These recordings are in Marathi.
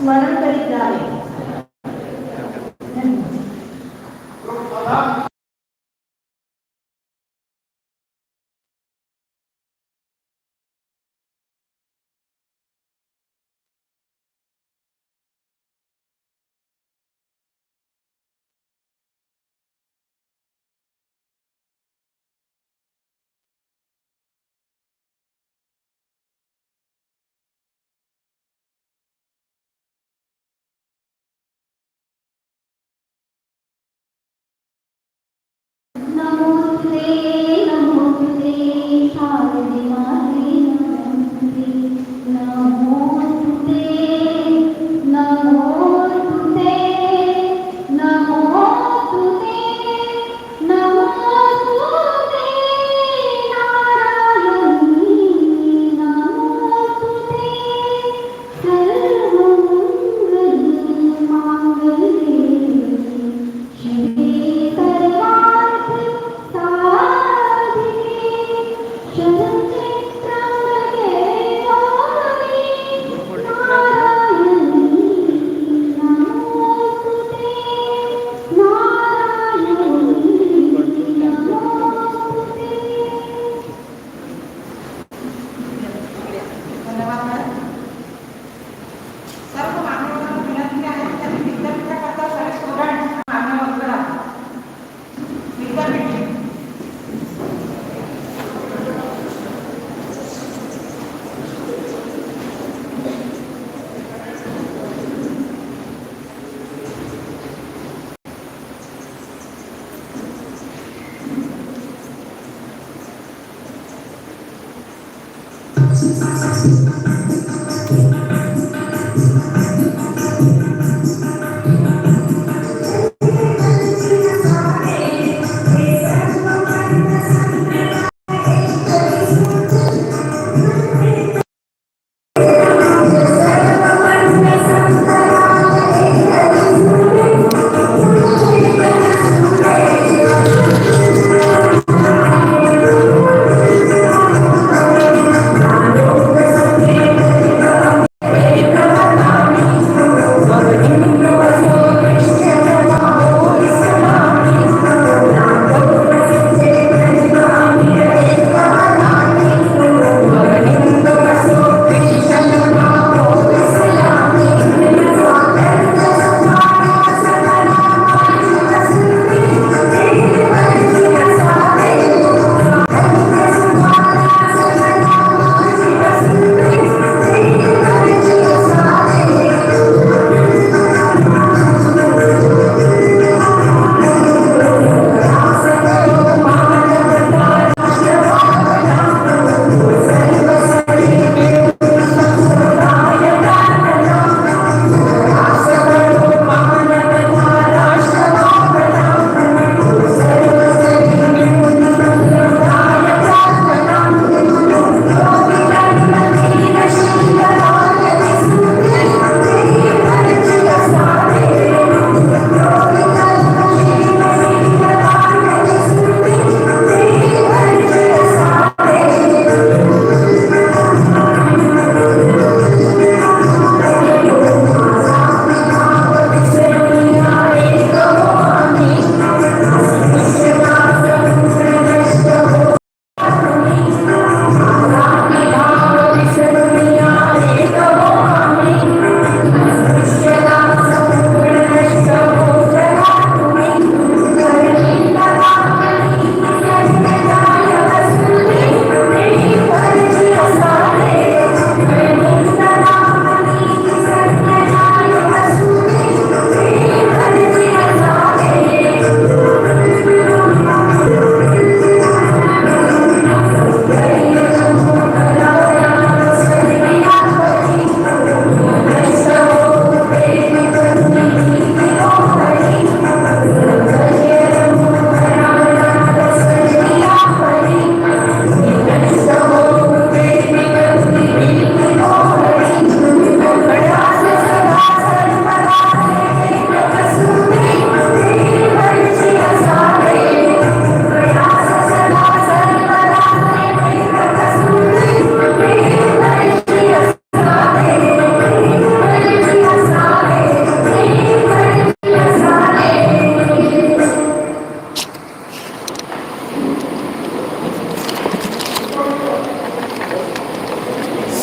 स्मरण करीत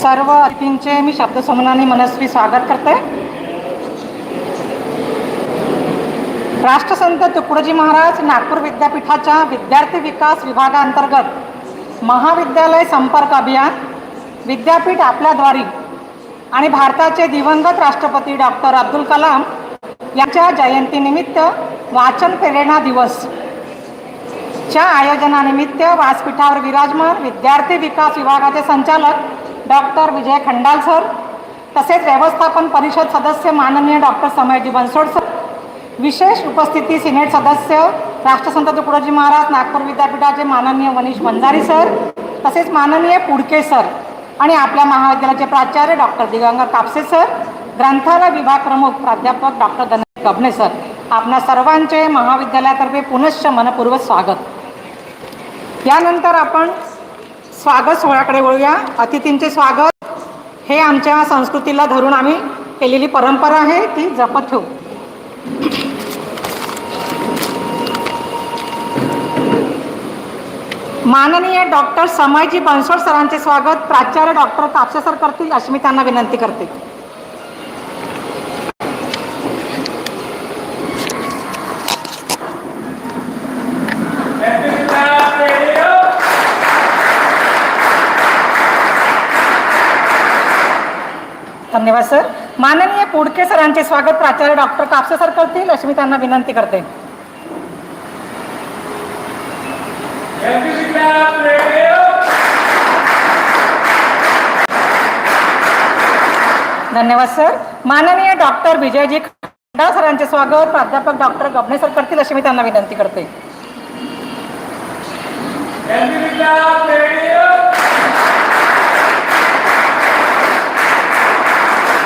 सर्व अतिथींचे मी शब्दसमनाने मनस्वी स्वागत करते. राष्ट्रसंत तुकडोजी महाराज नागपूर विद्यापीठाच्या विद्यार्थी विकास विभागाअंतर्गत महाविद्यालय संपर्क अभियान विद्यापीठ आपल्याद्वारे आणि भारताचे दिवंगत राष्ट्रपती डॉक्टर अब्दुल कलाम यांच्या जयंतीनिमित्त वाचन प्रेरणा दिवस च्या आयोजनानिमित्त व्यासपीठावर विराजमान विद्यार्थी विकास विभागाचे संचालक डॉक्टर विजय खंडाल सर तसेच व्यवस्थापन परिषद सदस्य माननीय डॉक्टर समयजी बनसोड सर विशेष उपस्थिती सिनेट सदस्य राष्ट्रसंत तुकडोजी महाराज नागपूर विद्यापीठाचे माननीय मनीष भंजारी सर तसेच माननीय पुडके सर आणि आपल्या महाविद्यालयाचे प्राचार्य डॉक्टर दिगंगर कापसे सर ग्रंथालय विभाग प्रमुख प्राध्यापक डॉक्टर धनंजय कबने सर. आपणा सर्वांचे महाविद्यालयातर्फे पुनश्च मनपूर्वक स्वागत. यानंतर आपण स्वागत सोहळ्याकडे वळूया. अतिथींचे स्वागत. हे आमच्या संस्कृतीला धरून आम्ही केलेली परंपरा आहे ती जपत ठेवू. माननीय डॉक्टर समयजी बनसोड सरांचे स्वागत. प्राचार्य डॉक्टर कापसे सर करतील अशी मी त्यांना विनंती करते. धन्यवाद सर. माननीय पुडके सरांचे स्वागत प्राचार्य डॉक्टर कापसे सर करतील. अशी मी त्यांना विनंती करते. धन्यवाद सर. माननीय डॉक्टर विजयजी खंडा सरांचे स्वागत. प्राध्यापक डॉक्टर गबणे सर करतील. अशी मी त्यांना विनंती करते.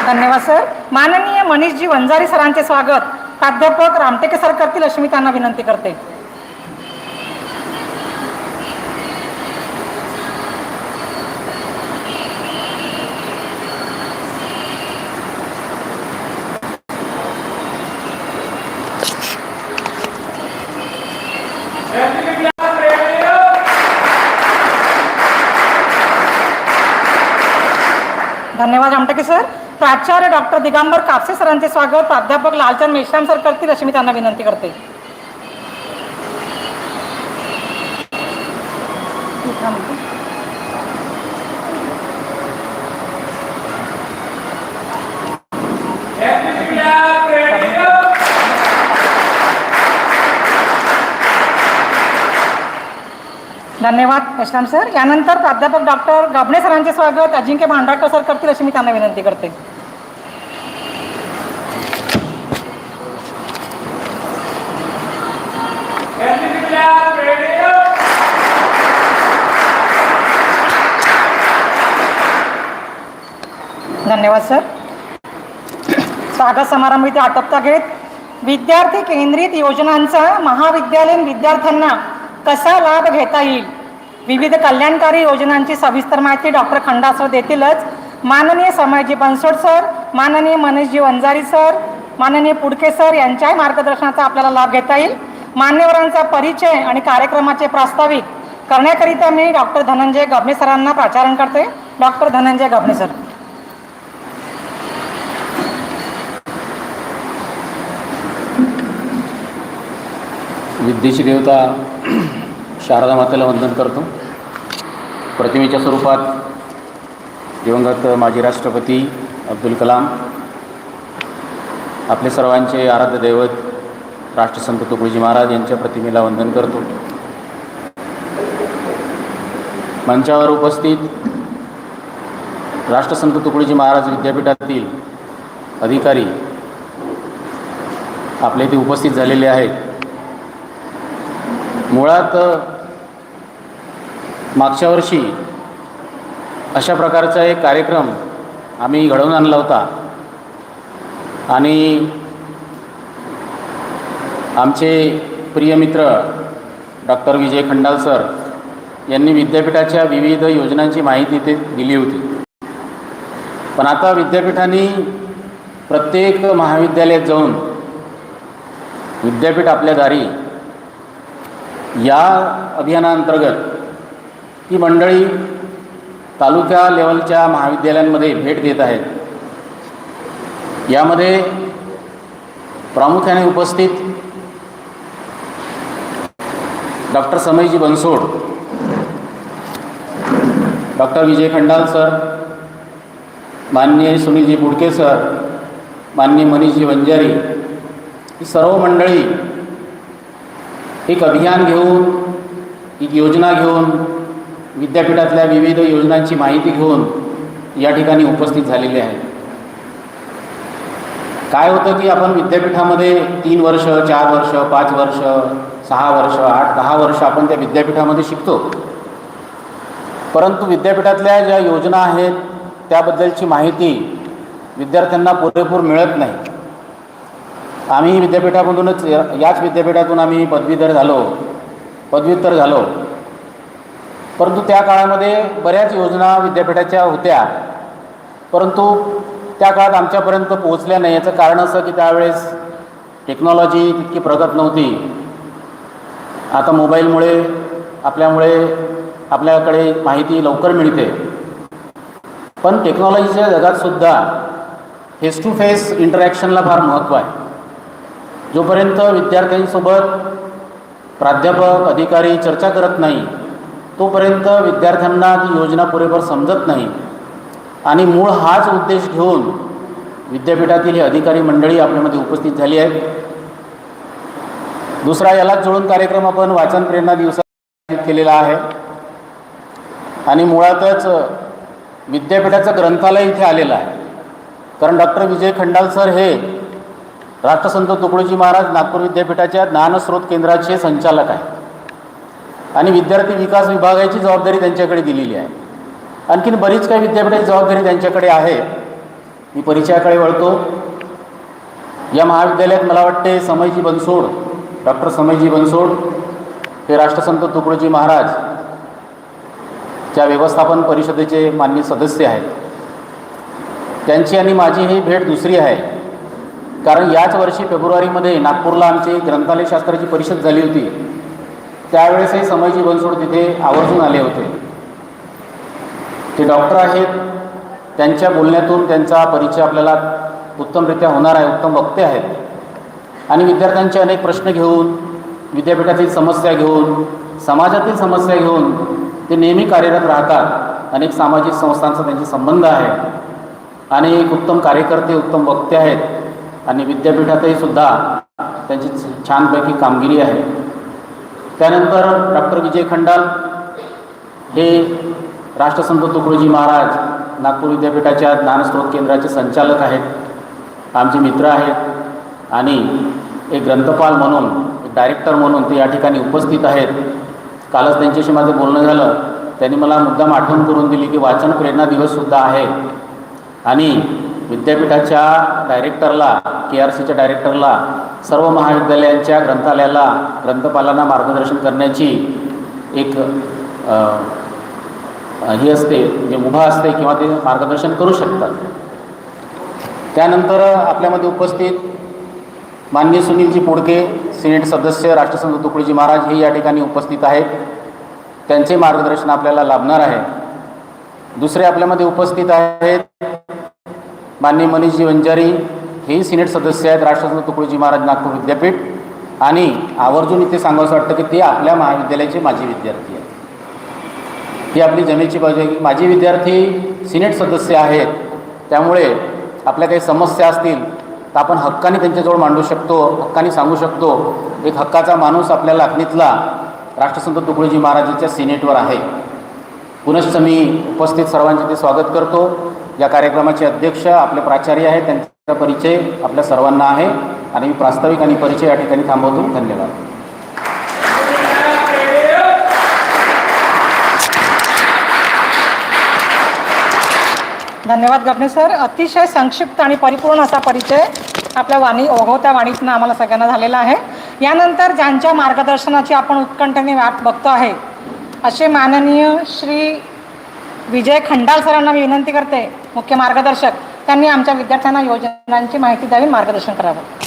धन्यवाद सर. माननीय मनीषजी वंजारी सरांचे स्वागत. प्राध्यापक रामटेके सर करतील अशी मी त्यांना विनंती करते. धन्यवाद रामटेके सर प्राचार्य डॉक्टर दिगंबर कापसे सरांचे स्वागत. प्राध्यापक लालचंद मेश्राम सर करतील अशी मी त्यांना विनंती करते. धन्यवाद मेश्राम सर. यानंतर प्राध्यापक डॉक्टर गाबणे सरांचे स्वागत. अजिंक्य भांडारकर सर करतील अशी मी त्यांना विनंती करते. धन्यवाद सर. स्वागत समारंभ इथे आटपता घेत. विद्यार्थी केंद्रित योजनांचा महाविद्यालयीन विद्यार्थ्यांना कसा लाभ घेता येईल? विविध कल्याणकारी योजनांची सविस्तर माहिती डॉक्टर खंडासर देतीलच. माननीय समयजी बनसोड सर माननीय मनीषजी वंजारी सर माननीय पुडके सर यांच्याही मार्गदर्शनाचा आपल्याला लाभ घेता येईल. मान्यवरांचा परिचय आणि कार्यक्रमाचे प्रास्ताविक करण्याकरिता मी डॉक्टर धनंजय गबणे सरांना प्राचारण करते डॉक्टर धनंजय गबणे सर. विद्येची देवता शारदा मातेला वंदन करतो. प्रतिमेच्या स्वरूपात दिवंगत माजी राष्ट्रपती अब्दुल कलाम आपले सर्वांचे आराध्य दैवत राष्ट्रसंत तुकडोजी महाराज यांच्या प्रतिमेला वंदन करतो. मंचावर उपस्थित राष्ट्रसंत तुकडोजी महाराज विद्यापीठातील अधिकारी आपले इथे उपस्थित झालेले आहेत. मुळात मागच्या वर्षी अशा प्रकारचा एक कार्यक्रम आम्ही घडवून आणला होता. आणि आमचे प्रिय मित्र डॉक्टर विजय खंडाल सर यांनी विद्यापीठाच्या विविध योजनांची माहिती ते दिली होती. पण आता विद्यापीठाने प्रत्येक महाविद्यालयात जाऊन विद्यापीठ आपल्या दारी या अभियानाअंतर्गत ही मंडळी तालुका लेवलच्या महाविद्यालयांमध्ये भेट देत आहेत. यामध्ये प्रामुख्याने उपस्थित doctor समयजी Bansod doctor Vijay Khandal sir माननीय सुनीलजी बुडके सर माननीय मनीषजी वंजारी ही सर्व मंडळी एक अभियान घेऊन एक योजना घेऊन विद्यापीठातल्या विविध योजनांची माहिती घेऊन या ठिकाणी उपस्थित झालेले आहे. काय होतं की आपण विद्यापीठामध्ये तीन वर्ष चार वर्ष पाच वर्ष सहा वर्ष आठ दहा वर्ष आपण त्या विद्यापीठामध्ये शिकतो. परंतु विद्यापीठातल्या ज्या योजना आहेत त्याबद्दलची माहिती विद्यार्थ्यांना पुरेपूर मिळत नाही. आम्ही विद्यापीठामधूनच याच विद्यापीठातून आम्ही पदवीधर झालो. पदव्युत्तर झालो. परंतु त्या काळामध्ये बऱ्याच योजना विद्यापीठाच्या होत्या. परंतु त्या काळात आमच्यापर्यंत पोहोचल्या नाही. याचं कारण असं की त्यावेळेस टेक्नॉलॉजी तितकी प्रगत नव्हती. आता मोबाईलमुळे आपल्यामुळे आपल्याकडे माहिती लवकर मिळते. पण टेक्नॉलॉजीच्या जगातसुद्धा फेस टू फेस इंटरॅक्शनला फार महत्त्व आहे. जोपर्यंत विद्यार्थ्यांसोबत प्राध्यापक अधिकारी चर्चा करत नाही तोपर्यंत विद्यार्थ्यांना ती योजना पुरेपूर समजत नाही. आणि मूळ हाच उद्देश घेऊन विद्यापीठातील ही अधिकारी मंडळी आपल्यामध्ये उपस्थित झाली आहेत. दुसरा यालाच जोडून कार्यक्रम आपण वाचन प्रेरणा दिवसात केलेला आहे. आणि मुळातच विद्यापीठाचं ग्रंथालय इथे आलेलं आहे. कारण डॉक्टर विजय खंडाल सर हे राष्ट्रसंत तुकडोजी महाराज नागपूर विद्यापीठाच्या ज्ञानस्रोत केंद्राचे संचालक आहेत. आणि विद्यार्थी विकास विभागाची जबाबदारी त्यांच्याकडे दिलेली आहे. आणखीन बरीच काही विद्यापीठाची जबाबदारी त्यांच्याकडे आहे. मी परिचयाकडे वळतो. या महाविद्यालयात मला वाटते समयजी बनसोड डॉक्टर समयजी बनसोड हे राष्ट्रसंत तुकडोजी महाराज च्या व्यवस्थापन परिषदेचे मान्य सदस्य आहेत. त्यांची आणि माझी ही भेट दुसरी आहे. कारण याच वर्षी फेब्रुवारीमध्ये नागपूरला आमची ग्रंथालय शास्त्राची परिषद झाली होती. त्यावेळेसही समयजी बनसोड तिथे आवर्जून आले होते. ते डॉक्टर आहेत. त्यांच्या बोलण्यातून त्यांचा परिचय आपल्याला उत्तमरित्या होणार आहे उत्तम वक्ते आहेत. आणि विद्यार्थ्यांचे अनेक प्रश्न घेऊन विद्यापीठातील समस्या घेऊन समाजातील समस्या घेऊन ते नेहमी कार्यरत राहतात. अनेक सामाजिक संस्थांचा त्यांचे संबंध आहे आणि एक उत्तम कार्यकर्ते उत्तम वक्ते आहेत. आणि विद्यापीठातही सुद्धा त्यांची छानपैकी कामगिरी आहे. त्यानंतर डॉक्टर विजय खंडाल हे राष्ट्रसंत तुकडोजी महाराज नागपूर विद्यापीठाच्या ज्ञानस्रोत केंद्राचे संचालक आहेत. आमचे मित्र आहेत आणि एक ग्रंथपाल म्हणून एक डायरेक्टर म्हणून ते या ठिकाणी उपस्थित आहेत. कालच त्यांच्याशी माझं बोलणं झालं. त्यांनी मला मुद्दाम आठवण करून दिली की वाचन प्रेरणा दिवससुद्धा आहे. आणि विद्यापीठाच्या डायरेक्टरला के आर सीच्या डायरेक्टरला सर्व महाविद्यालयांच्या ग्रंथालयाला ग्रंथपालांना मार्गदर्शन करण्याची एक ही असते म्हणजे उभा असते किंवा ते मार्गदर्शन करू शकतात. त्यानंतर आपल्यामध्ये उपस्थित माननीय सुनीलजी पोडके सिनेट सदस्य राष्ट्रसंत तुकडोजी महाराज हे या ठिकाणी उपस्थित आहेत. त्यांचे मार्गदर्शन आपल्याला लाभणार आहे. दुसरे आपल्यामध्ये उपस्थित आहेत माननीय मनीषजी वंजारी हे सिनेट सदस्य आहेत राष्ट्रसंत तुकडोजी महाराज नागपूर विद्यापीठ. आणि आवर्जून इथे सांगावंसं वाटतं की ते आपल्या महाविद्यालयाचे माजी विद्यार्थी आहेत. ही आपली जमेची बाजू आहे. माजी विद्यार्थी सिनेट सदस्य आहेत. त्यामुळे आपल्या काही समस्या असतील तर आपण हक्काने त्यांच्याजवळ मांडू शकतो हक्काने सांगू शकतो. एक हक्काचा माणूस आपल्या लाखणीतला राष्ट्रसंत तुकडोजी महाराजांच्या सिनेटवर आहे. पुनश्च मी उपस्थित सर्वांचे ते स्वागत करतो. या कार्यक्रमाचे अध्यक्ष आपले प्राचार्य आहेत त्यांचा परिचय आपल्या सर्वांना आहे आणि मी प्रास्ताविक आणि परिचय या ठिकाणी थांबवतो. धन्यवाद. धन्यवाद गपणे सर. अतिशय संक्षिप्त आणि परिपूर्ण असा परिचय आपल्या वाणी ओघवत्या वाणीतनं आम्हाला सगळ्यांना झालेला आहे. यानंतर ज्यांच्या मार्गदर्शनाची आपण उत्कंठेने वाट बघतो आहे असे माननीय श्री विजय खंडाल सरांना मी विनंती करते. मुख्य मार्गदर्शक. त्यांनी आमच्या विद्यार्थ्यांना योजनांची माहिती द्यावी मार्गदर्शन करावं.